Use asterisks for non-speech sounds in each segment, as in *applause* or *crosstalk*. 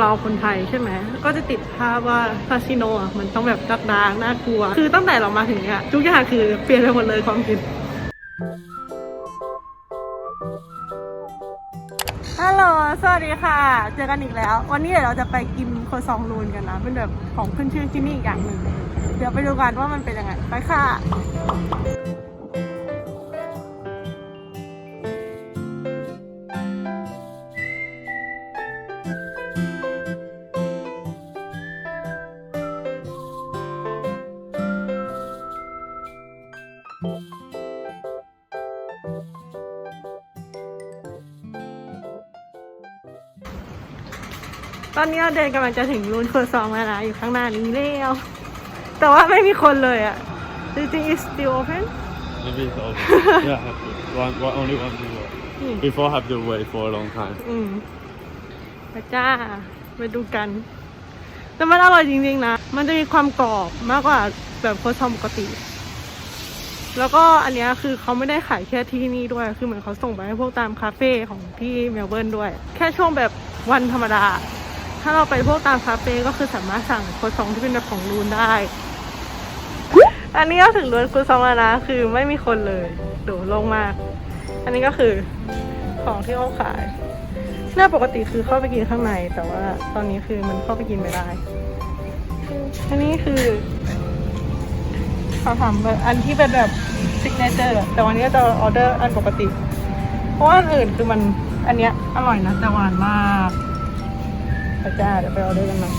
เราคนไทยใช่ไหม ก็จะติดภาพว่าคาสิโนอะมันต้องแบบดักดางน่ากลัว คือตั้งแต่เรามาถึงเนี้ยทุกอย่างคือเปลี่ยนไปหมดเลยความคิด ฮัลโหล สวัสดีค่ะ เจอกันอีกแล้ว วันนี้เดี๋ยวเราจะไปกินโคซองรูนกันนะ เป็นแบบของขึ้นชื่อที่นี่อีกอย่างหนึ่ง เดี๋ยวไปดูกันว่ามันเป็นยังไง ไปค่ะ ตอนนี้เราเดินกำลังจะถึงรูนโคซองแล้วนะอยู่ข้างหน้านี้แล้วแต่ว่าไม่มีคนเลยอะ Do you think it's still open Maybe it's open. yeah, have to. One, one, only one people. อืม Before have to wait for a long time. อืมไปจ้าไปดูกัน แต่มันอร่อยจริงๆนะ มันจะมีความกรอบมากกว่าแบบโคซองปกติ แล้วก็อันเนี้ยคือเขาไม่ได้ขายแค่ที่นี่ด้วย คือเหมือนเขาส่งไปให้พวกตามคาเฟ่ของที่เมลเบิร์นด้วย แค่ช่วงแบบวันธรรมดา ถ้าเราไปพวกตามคาเฟ่ก็คือสามารถสั่งโคซองที่เป็นแบบของรูนได้ อันนี้ก็ถึงรูนโคซองแล้วนะ คือไม่มีคนเลยโดโลงมาก อันนี้ก็คือของที่เขาขายหน้าปกติคือเข้าไปกินข้างใน แต่ว่าตอนนี้คือมันเข้าไปกินไม่ได้ อันนี้คือเขาทำแบบอันที่เป็นแบบซิกเนเจอร์แต่วันนี้จะออเดอร์อันปกติ เพราะว่าอันอื่นคือมันอันเนี้ยอร่อยนะแต่หวานมาก พระเจ้าเดี๋ยวไปออเดอร์กันมา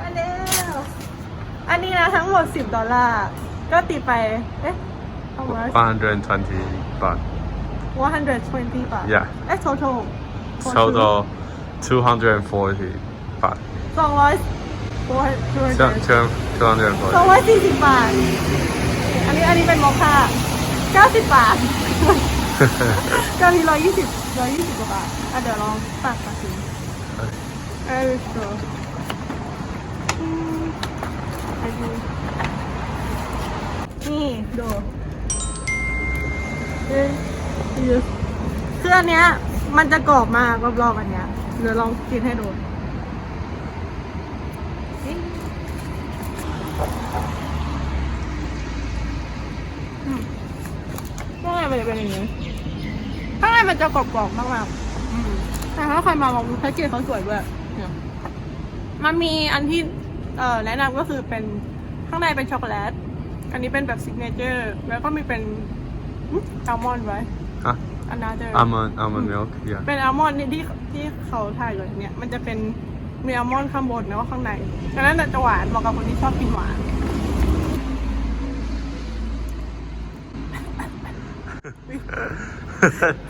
อันเดียวอันนี้นะทั้งหมด 10 ดอลลาร์ ก็ตีไป เอ๊ะ how much 120 baht. 120บาท Yeah. เอ๊ะ total Total 240 baht. สองร้อยตัวตัว Two- two- สอง 240. ร้อยสี่สิบบาท อันนี้อันนี้เป็นโมค่าเก้าสิบบาท เก้าทีร้อยยี่สิบร้อยยี่สิบกว่าบาทอะเดี๋ยวลองตักตักสิเออชัวอืมอันนี้นี่ดูเอ๊ะคืออันเนี้ย มันจะกรอบมากรอบๆอันเนี้ยเดี๋ยวลองกินให้ดู ข้างในมันจะเป็นอย่างนี้ข้างในมันจะกรอบๆมากๆอืมแต่ถ้าใครมาลองดูแพ็กเกจเขาสวยด้วยเนี่ยมันมีอันที่เอ่อแนะนำก็คือเป็นข้างในเป็นช็อกโกแลต อันนี้เป็นแบบซิกเนเจอร์ แล้วก็มีเป็นอัลมอนด์ไว้ Huh? อันนาเจอ Almond, almond milk. Yeah. เป็นอัลมอนด์ที่ที่เขาถ่ายเลยเนี่ย มันจะเป็นมีอัลมอนด์ข้างบนแล้วก็ข้างในดังนั้นจะหวานเหมาะกับคนที่ชอบกินหวาน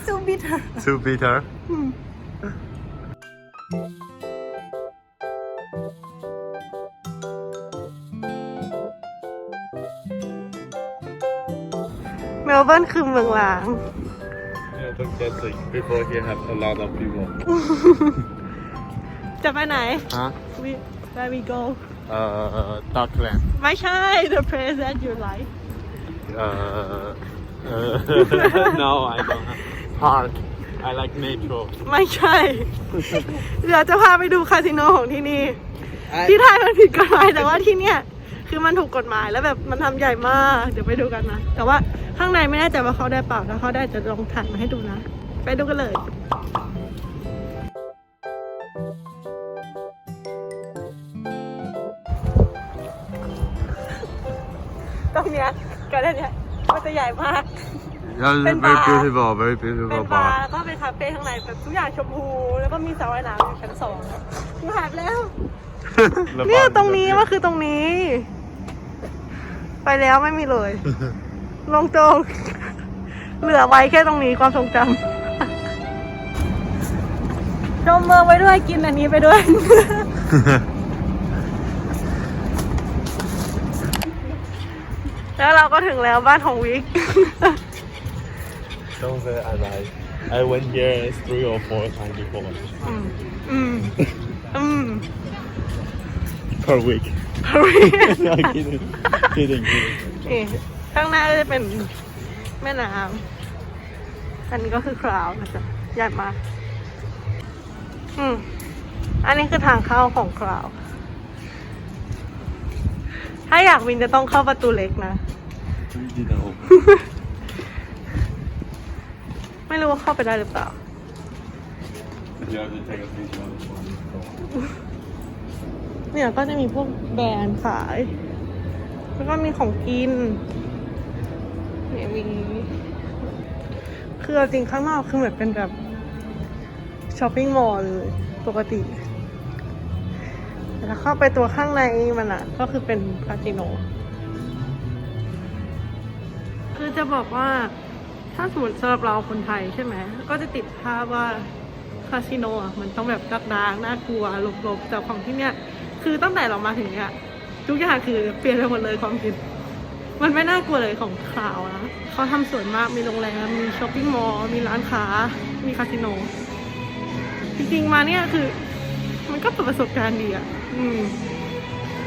so bitter Too bitter. อืมเมลเบิร์นคือเมืองล้าง Yeah, don't get sick. Before here have a lot of people. จะไปไหน Huh? we where we go Uh, Darkland. ไม่ใช่ the place that you like Uh, uh, no, I don't. Have. Park. I like metro. ไม่ใช่ เดี๋ยวจะพาไปดูคาสิโนของที่นี่ ที่ไทยมันผิดกฎหมายแต่ว่าที่เนี่ย คือมันถูกกฎหมายแล้วแบบมันทำใหญ่มาก เดี๋ยวไปดูกันนะ แต่ว่าข้างในไม่แน่ใจว่าเขาได้เปล่าถ้าเขาได้จะลองถ่ายมาให้ดูนะ ไปดูกันเลย ตรงเนี้ยกับอันเนี้ย มันจะใหญ่มาก Yeah, เป็น very bar. beautiful, very เป็น beautiful บา bar. ร์ก็เป็นคาเฟ่ข้างในแบบทุกอย่างชมพู แล้วก็มีสระว่ายน้ำอยู่ชั้นสองกูหายไปแล้ว เนี่ยตรงนี้มันคือตรงนี้ ไปแล้วไม่มีเลย ลงตรงเหลือไว้แค่ตรงนี้ความทรงจำชมเมืองไปด้วยกินอันนี้ไปด้วย แล้วเราก็ถึงแล้วบ้านของวิก Don't say I like. I went here three or four times before อืม อืมอืม per week. no, kidding, kidding, kidding. นี่ข้างหน้าก็จะเป็นแม่น้อันนี้ก็คือคราวนะจ๊ะใหญ่มาก อืม อันนี้คือทางเข้าของคราว ถ้าอยากวินจะต้องเข้าประตูเล็กนะ We didn't open. ไม่รู้ว่าเข้าไปได้หรือเปล่า You have to take a picture of this one. เนี่ยก็จะมีพวกแบรนด์ขาย แล้วก็มีของกินเนี่ยมีคือเอาจริงข้างนอกคือเหมือนเป็นแบบช้อปปิ้งมอลล์เลยปกติ แต่ถ้าเข้าไปตัวข้างในมันอะก็คือเป็นคาสิโน คือจะบอกว่าถ้าสมมติสำหรับเราคนไทยใช่ไหม ก็จะติดภาพว่าคาสิโนอะมันต้องแบบดักดางน่ากลัวหลบๆแต่ของที่เนี้ยคือตั้งแต่เรามาถึงเนี้ยทุกอย่างคือเปลี่ยนไปหมดเลยความคิด มันไม่น่ากลัวเลยของข่าวนะเขาทำสวยมากมีโรงแรมมีช้อปปิ้งมอลล์มีร้านค้า มีคาสิโน จริงๆมาเนี่ยคือ มันก็เป็นประสบการณ์ดีอะ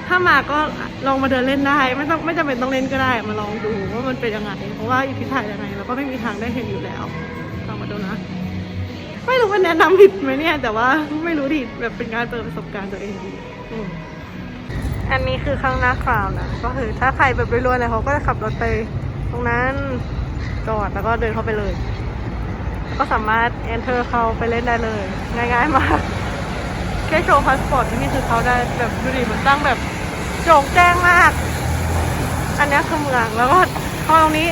ถ้ามาก็ลองมาเดินเล่นได้ ไม่ต้องไม่จำเป็นต้องเล่นก็ได้ มาลองดูว่ามันเป็นยังไง เพราะว่าอยู่ที่ไทยยังไงเราก็ไม่มีทางได้เห็นอยู่แล้วลองมาดูนะ ไม่รู้ว่าแนะนำผิดไหมเนี่ย แต่ว่าไม่รู้ดิแบบเป็นการเปิดประสบการณ์ตัวเองดีอันนี้คือข้างหน้าคราวนะก็คือถ้าใครแบบรวยๆเลยเขาก็จะขับรถไป ตรงนั้นจอดแล้วก็เดินเข้าไปเลย ก็สามารถ enter เข้าไปเล่นได้เลย ง่ายๆมาก แค่โชว์พาสปอร์ตที่นี่คือเขาได้แบบดูดิมันตั้งแบบโจงแจ้งมาก อันนี้คือเมืองแล้วก็เข้าตรงนี้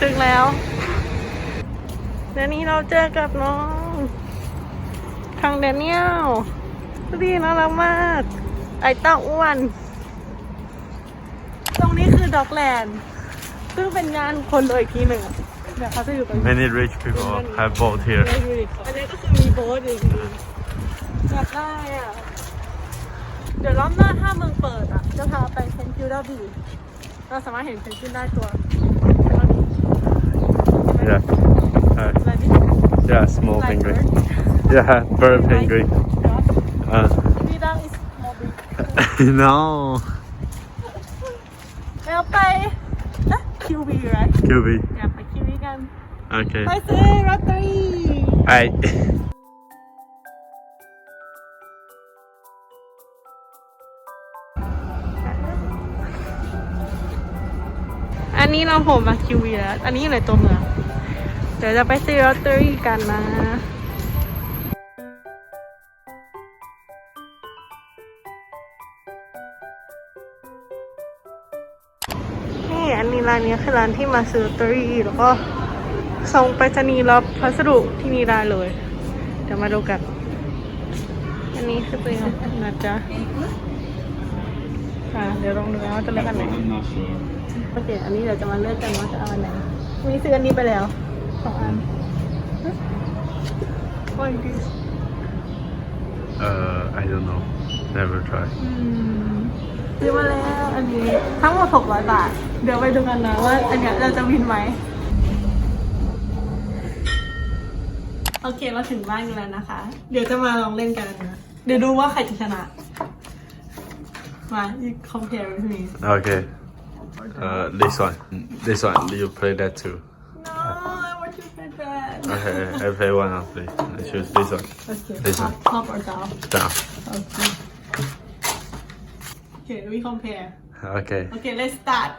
ถึงแล้วเดี๋ยวนี้เราเจอกับน้องทางแดเนียลดูดิน่ารักมาก ไอเต้าอ้วน ตรงนี้คือด็อกแลนด์ซึ่งเป็นย่านคนรวยอีกทีหนึ่งอะเดี๋ยวเขาจะอยู่ตรงนี้ Many rich people have boat here. อันนี้ก็คือมีโบ๊ทอยู่ดี อยากได้อะ เดี๋ยวรอบหน้าถ้าเมืองเปิดอะ จะพาไปเซนต์คิวดาบีเราสามารถเห็นเพนกวินได้ตัว Yeah. Uh, อะไรที่ yeah, small penguin. Yeah, bird penguin. Uh, พี่ดัง is small big no. แล้วไปอะคิวบีไร QB. อยากไปคิวบีกัน Okay. ไปซื้อ นี้เราผมมาคิวีแล้ว อันนี้อยู่ในตัวเมือง เดี๋ยวจะไปซื้อลอตเตอรี่กันนะนี่อันนี้ร้านนี้คือร้านที่มาซื้อลอตเตอรี่แล้วก็ส่งไปรษณีย์รับพัสดุที่นี่ได้เลย เดี๋ยวมาดูกัน อันนี้คือเป็นนะจ๊ะ อะ เดี๋ยวลองดูนะว่าจะเลือกอันไหน I'm not sure. โอเค อันนี้เดี๋ยวจะมาเลือกกันว่าจะเอาอันไหนวันนี้ซื้ออันนี้ไปแล้วสองอันโอ้ยดี Uh, I don't know. Never try. อืมซื้อมาแล้วอันนี้ทั้งหมดหกร้อยบาท เดี๋ยวไปดูกันนะว่าอันเนี้ยเราจะวินไหม โอเค เราถึงบ้านกันแล้วนะคะ เดี๋ยวจะมาลองเล่นกันนะ เดี๋ยวดูว่าใครจะชนะ มา you compare with me Okay. Uh, this one. This one. You play that too. no I want to play that Okay, I play one of these. I choose this one. okay This top, one. top or down Down. Okay. Okay, we compare. Okay. Okay, let's start.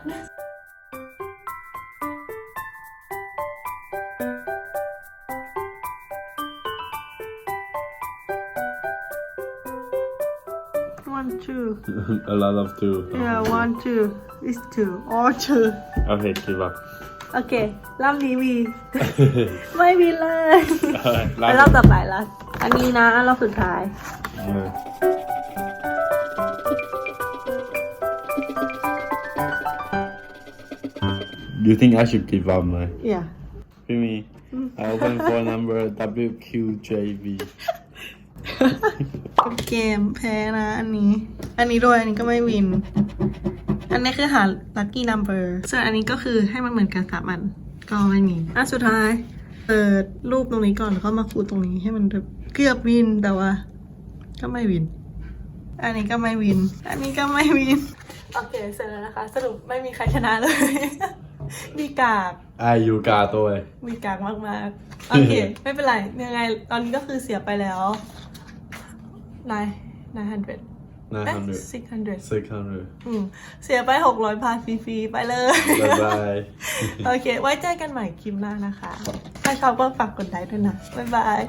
One, two. *laughs* A lot of two. Yeah, one, two. It's two. Or two. Okay, give up. โอเค *laughs* *laughs* รอบนี้มี ไม่มีเลย ไปรอบต่อไปละอันนี้นะรอบสุดท้าย Uh, You think I should give up, man? yeah Fimi, I open for number WQJV. เกมแพ้นะ อันนี้ อันนี้ด้วยอันนี้ก็ไม่วิน อันนี้คือหา lucky number ส่วนอันนี้ก็คือให้มันเหมือนกันสามอันก็ไม่มีอันสุดท้ายเปิดรูปตรงนี้ก่อนแล้วก็มาคูณตรงนี้ให้มันแบบเกือบวินแต่ว่า ก็ไม่วิน อันนี้ก็ไม่วิน อันนี้ก็ไม่วิน โอเคเสร็จแล้วนะคะ สรุปไม่มีใครชนะเลย มีกาก Är ju gator. มีกากมากๆ โอเค ไม่เป็นไรยังไง ตอนนี้ก็คือเสียไปแล้ว นายนายฮันเดรดเอ๊ะ 900. ซิกฮันเดรด 600. อืมเสียไปหกร้อยบาทฟรีๆไปเลย Bye bye. โอเค ไว้เจอกันใหม่คลิปหน้านะคะ ถ้าชอบก็ฝากกดไลค์ด้วยนะ บ๊ายบาย